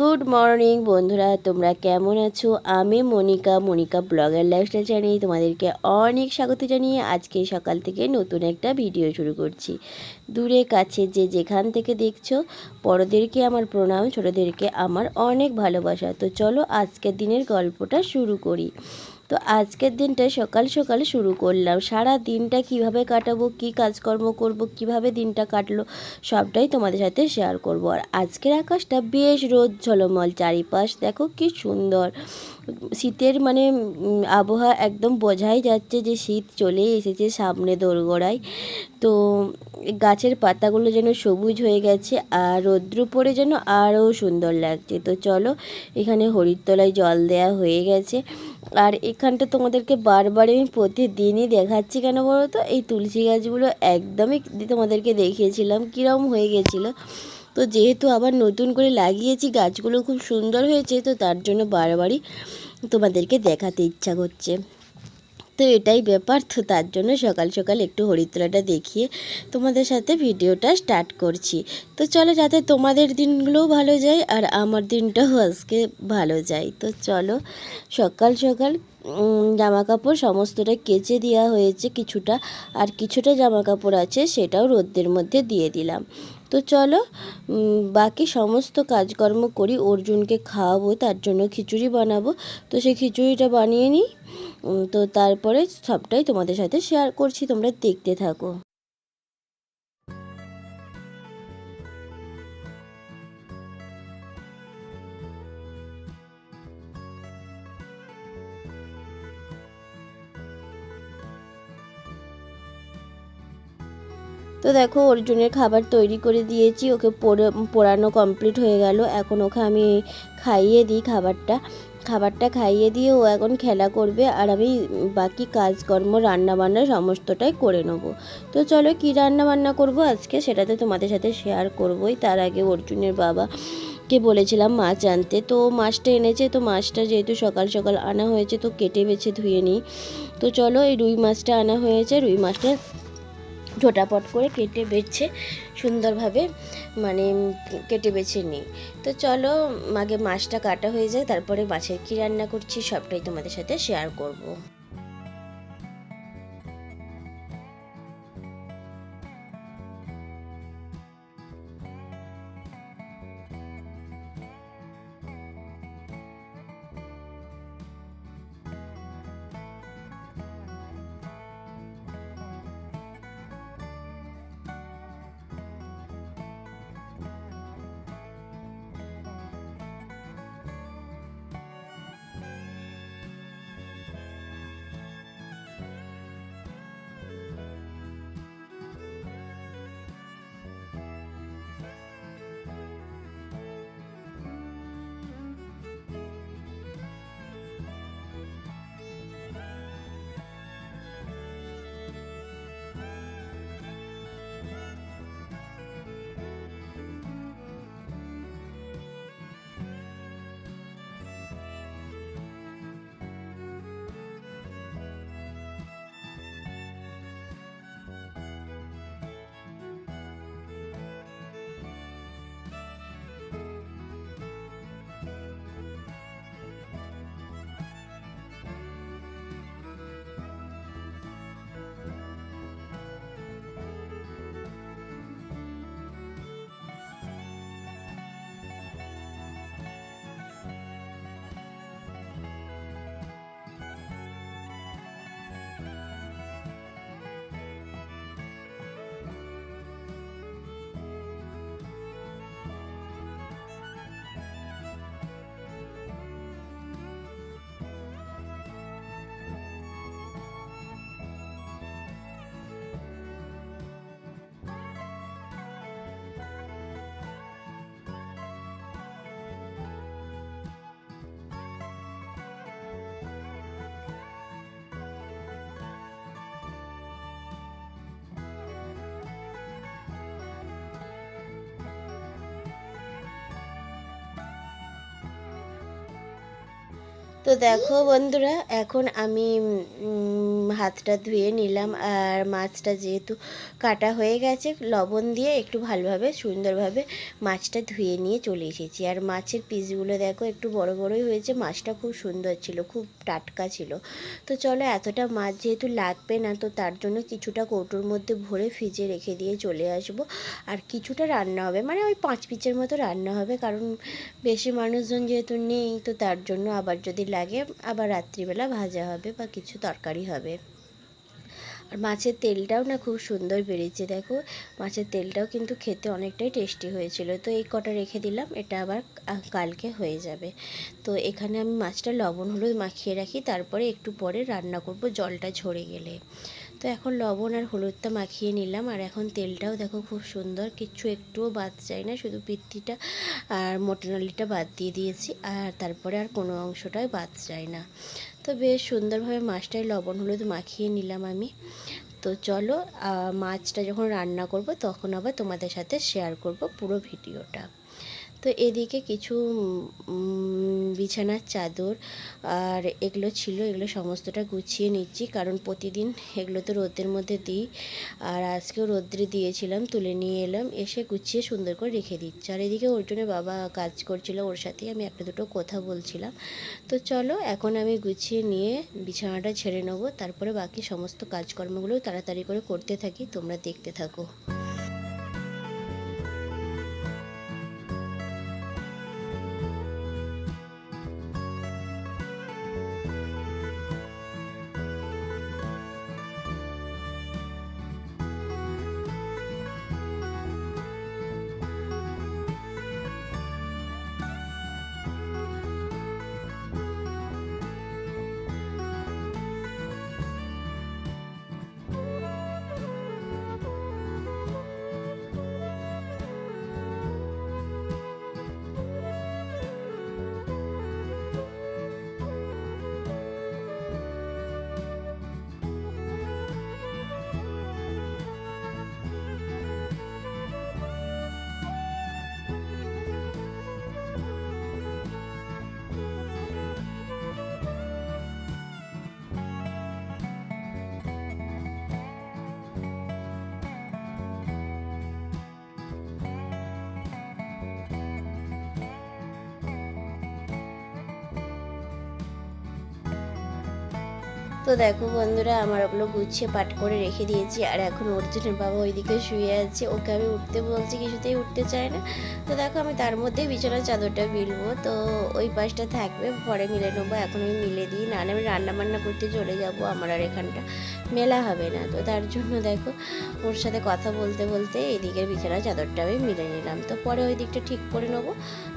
Good morning বন্ধুরা, তোমরা কেমন আছো? আমি মনিকা মনিকা ব্লগার লাইফস্টাইল চ্যানেলে তোমাদেরকে অনেক স্বাগত জানিয়ে আজকে সকাল থেকে নতুন একটা ভিডিও শুরু করছি। দূরে, কাছে যে যেখান থেকে দেখছ, বড়োদেরকে আমার প্রণাম, ছোটোদেরকে আমার অনেক ভালোবাসা। তো চলো আজকের দিনের গল্পটা শুরু করি। তো আজকের দিনটা সকাল সকাল শুরু করলাম। সারা দিনটা কীভাবে কাটাবো, কি কাজকর্ম করব, কীভাবে দিনটা কাটলো, সবটাই তোমাদের সাথে শেয়ার করব। আর আজকের আকাশটা বেশ রোদ ঝলমল, চারিপাশ দেখো কি সুন্দর। শীতের মানে আবহাওয়া একদম বোঝাই যাচ্ছে যে শীত চলেই এসেছে সামনে দোরগোড়ায়। তো গাছের পাতাগুলো যেন সবুজ হয়ে গেছে আর রৌদ্র পড়ে যেন আরও সুন্দর লাগছে। তো চলো, এখানে হরিতলায় জল দেয়া হয়ে গেছে। আর এখানটা তোমাদেরকে বারবার আমি প্রতিদিনই দেখাচ্ছি কেন বলো তো? এই তুলসী গাছগুলো একদমই তোমাদেরকে দেখিয়েছিলাম কীরকম হয়ে গেছিল। তো যেহেতু আবার নতুন করে লাগিয়েছি, গাছগুলো খুব সুন্দর হয়েছে, তো তার জন্য বারবারই তোমাদেরকে দেখাতে ইচ্ছা করছে। তো এটাই ব্যাপার, তো তার জন্য সকাল সকাল একটু হরিতলাটা দেখিয়ে তোমাদের সাথে ভিডিওটা স্টার্ট করছি। তো চলো, যাতে তোমাদের দিনগুলোও ভালো যায় আর আমার দিনটাও আজকে ভালো যায়। তো চলো, সকাল সকাল জামা কাপড় সমস্তটা কেচে দেওয়া হয়েছে কিছুটা, আর কিছুটা জামা কাপড় আছে সেটাও রোদ্রের মধ্যে দিয়ে দিলাম। তো চলো বাকি সমস্ত কাজকর্ম করি, অর্জুনকে খাওয়াবো, তার জন্য খিচুড়ি বানাবো। তো সেই খিচুড়িটা বানিয়ে নিই। তো তারপরে সবটাই তোমাদের সাথে শেয়ার করছি, তোমরা দেখতে থাকো। তো দেখো, অর্জুনের খাবার তৈরি করে দিয়েছি, ওকে পোড়ে, পোড়ানো কমপ্লিট হয়ে গেল। এখন ওকে আমি খাইয়ে দিই খাবারটা। খাবারটা খাইয়ে দিয়ে ও এখন খেলা করবে, আর আমি বাকি কাজকর্ম রান্না বান্না সমস্তটাই করে নেব। তো চলো, কী রান্না বান্না করব আজকে? সেটা তো তোমাদের সাথে শেয়ার করবোই। তার আগে অর্জুনের বাবা কে বলেছিলাম মাছ আনতে। তো মাছটা এনেছে, তো মাছটা যেহেতু সকাল সকাল আনা হয়েছে, তো কেটে বেছে ধুয়ে নিই। তো চলো, এই রুই মাছটা আনা হয়েছে। রুই মাছটা ঝোটাপট করে কেটে বেছে সুন্দরভাবে মানে কেটে বেছে নিই তো চলো, আগে মাছটা কাটা হয়ে যায়, তারপরে মাছের কী রান্না করছি সবটাই তোমাদের সাথে শেয়ার করব। তো দেখো বন্ধুরা, এখন আমি হাতটা ধুয়ে নিলাম। আর মাছটা যেহেতু কাটা হয়ে গেছে, লবণ দিয়ে একটু ভালোভাবে, সুন্দরভাবে মাছটা ধুয়ে নিয়ে চলে এসেছি। আর মাছের পিসগুলো দেখো, একটু বড় বড়ই হয়েছে। মাছটা খুব সুন্দর ছিল, খুব টাটকা ছিল। তো চলো, এতটা মাছ যেহেতু লাগবে না, তো তার জন্য কিছুটা কৌটোর মধ্যে ভরে ফ্রিজে রেখে দিয়ে চলে আসব। আর কিছুটা রান্না হবে মানে ওই পাঁচ পিচের মতো রান্না হবে। কারণ বেশি মানুষজন যেহেতু নেই, তো তার জন্য আবার যদি লাগে, আবার রাত্রিবেলা ভাজা হবে বা কিছু তরকারি হবে। আর মাছের তেলটাও না খুব সুন্দর বেরিয়েছে, দেখো। মাছের তেলটাও কিন্তু খেতে অনেকটাই টেস্টি হয়েছিল। তো এই কটা রেখে দিলাম, এটা আবার কালকে হয়ে যাবে। তো এখানে আমি মাছটা লবণ হলুদ মাখিয়ে রাখি, তারপরে একটু পরে রান্না করব জলটা ঝরে গেলে। তো এখন লবণ আর হলুদটা মাখিয়ে নিলাম। আর এখন তেলটাও দেখো খুব সুন্দর, কিচ্ছু একটুও বাদ যায় না, শুধু পিত্তিটা আর মোটনালিটা বাদ দিয়ে দিয়েছি। আর তারপরে আর কোনো অংশটাই বাদ যায় না। তো বেশ সুন্দরভাবে মাছটায় লবণ, হলুদ মাখিয়ে নিলাম আমি। তো চলো মাছটা যখন রান্না করব, তখন আবার তোমাদের সাথে শেয়ার করব পুরো ভিডিওটা। তো এদিকে কিছু বিছানার চাদর আর এগুলো ছিল, এগুলো সমস্তটা গুছিয়ে নিচ্ছি। কারণ প্রতিদিন এগুলো তো রোদের মধ্যে দিই। আর আজকেও রোদ্রে দিয়েছিলাম, তুলে নিয়ে এলাম, এসে গুছিয়ে সুন্দর করে রেখে দিচ্ছি। আর এদিকে অর্জুনের বাবা কাজ করছিল, ওর সাথেই আমি একটা দুটো কথা বলছিলাম। তো চলো, এখন আমি গুছিয়ে নিয়ে বিছানাটা ছেড়ে নেব। তারপরে বাকি সমস্ত কাজকর্মগুলো তাড়াতাড়ি করে করতে থাকি, তোমরা দেখতে থাকো। তো দেখো বন্ধুরা, আমার ওগুলো গুছিয়ে পাট করে রেখে দিয়েছি, আর এখন অর্জুনের বাবা ওইদিকে শুয়ে আছে। ওকে আমি উঠতে বলছি, কিছুতেই উঠতে চায় না। তো দেখো আমি তার মধ্যেই বিছানার চাদরটা মিলবো তো ওই পাশটা থাকবে পরে মিলে নেব, এখন আমি মিলে দিই, না আমি রান্না বান্না করতে চলে যাব আমার আর এখানটা। মেলা হবে না তো, তার জন্য দেখো ওর সাথে কথা বলতে বলতে এদিকের বিছানা চাদরটা আমি মিলে নিলাম। তো পরে ওই দিকটা ঠিক করে নেব।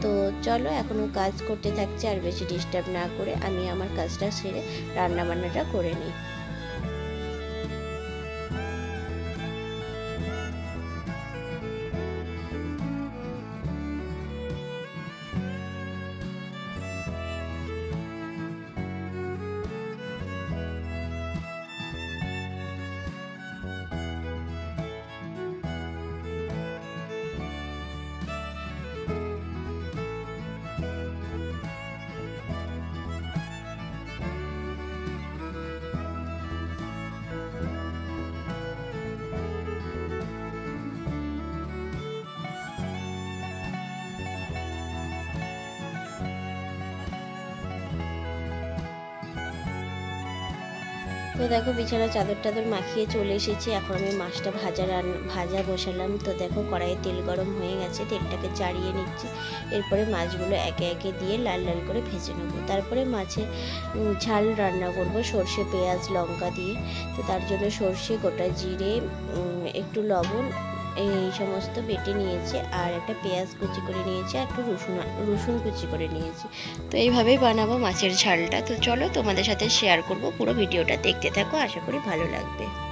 তো চলো এখনও কাজ করতে থাকছে, আর বেশি ডিস্টার্ব না করে আমি আমার কাজটা সেরে রান্না বান্নাটা করে নিই। তো দেখো বিছানা চাদর টাদর মাখিয়ে চলে এসেছি। এখন আমি মাছটা ভাজা রান, ভাজা বসালাম। তো দেখো কড়াইয়ে তেল গরম হয়ে গেছে। তেলটাকে চাড়িয়ে নিচ্ছি। এরপরে মাছগুলো একে একে দিয়ে লাল লাল করে ভেজে নেব। তারপরে মাছে ঝাল রান্না করব সর্ষে, পেঁয়াজ, লঙ্কা দিয়ে। তো তার জন্য সর্ষে, গোটা জিরে একটু লবণ এই সমস্ত বেটে নিয়েছি আর একটা পেঁয়াজ কুচি করে নিয়েছি আর একটু রসুন রসুন কুচি করে নিয়েছি। তো এইভাবেই বানাবো মাছের ঝালটা। তো চলো তোমাদের সাথে শেয়ার করব পুরো ভিডিওটা। দেখতে থাকো, আশা করি ভালো লাগবে।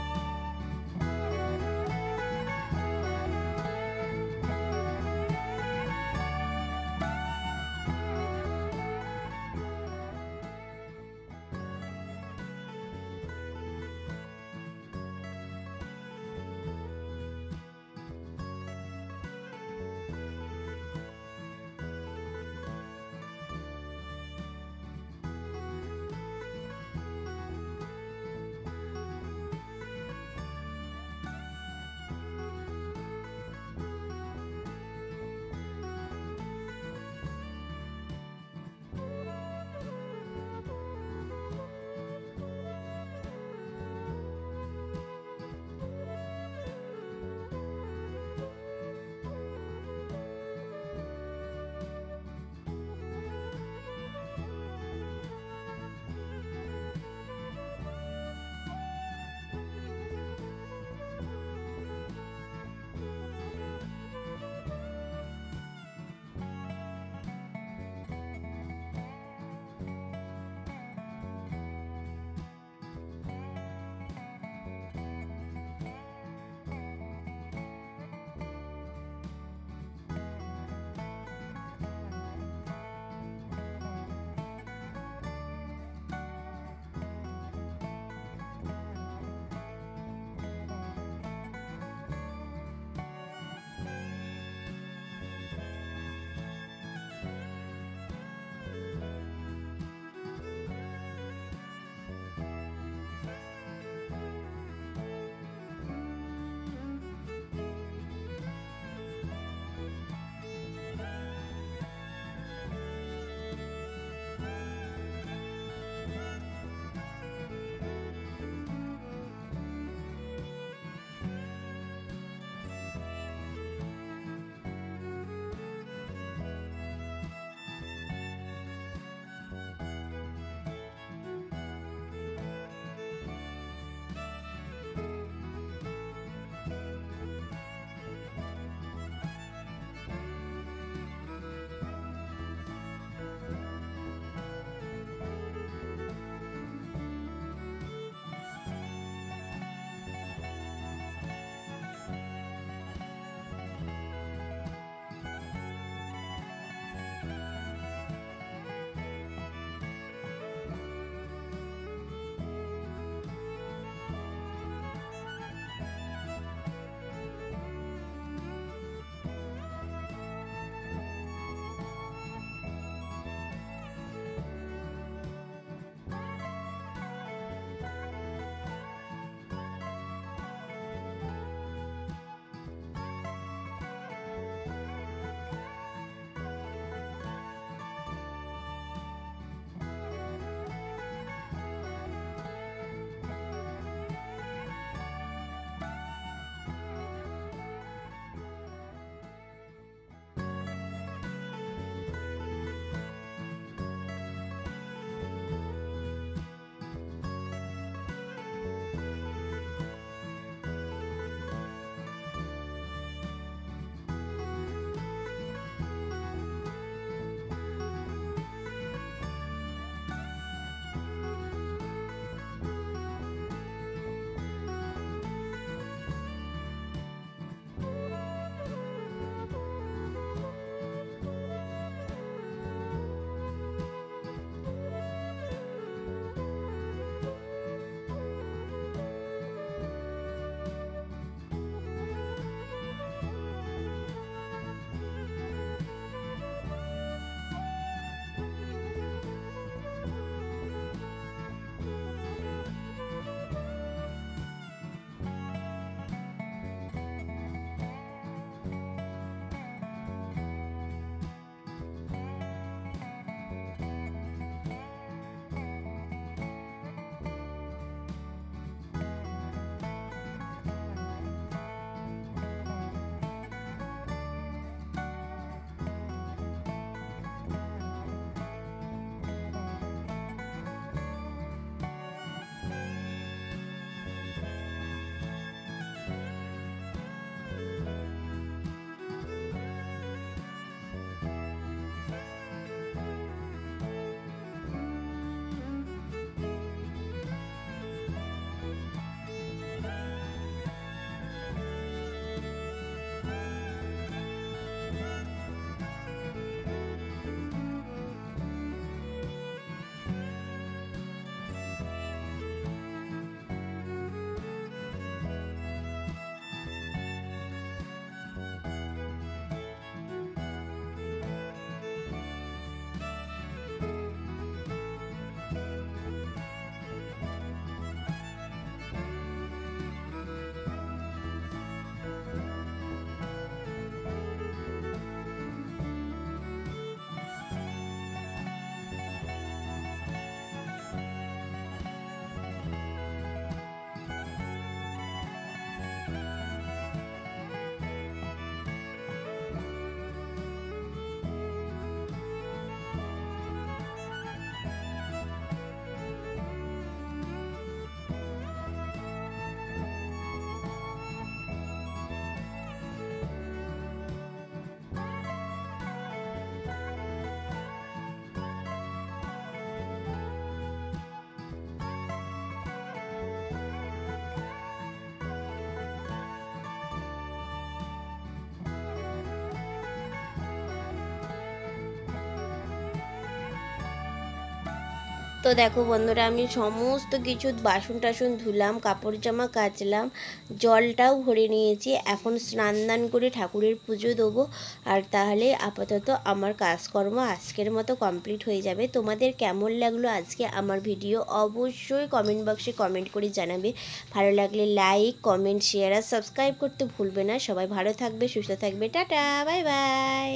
তো দেখো বন্ধুরা, আমি সমস্ত কিছু বাসন টাসন ধুলাম, কাপড় জামা কাচলাম, জলটাও ভরে নিয়েছি। এখন স্নান দান করে ঠাকুরের পুজো দেবো। আর তাহলে আপাতত আমার কাজকর্ম আজকের মতো কমপ্লিট হয়ে যাবে। তোমাদের কেমন লাগল আজকে আমার ভিডিও অবশ্যই কমেন্ট বক্সে কমেন্ট করে জানাবে। ভালো লাগলে লাইক, কমেন্ট, শেয়ার আর সাবস্ক্রাইব করতে ভুলবে না। সবাই ভালো থাকবে, সুস্থ থাকবে। টাটা, বাই বাই।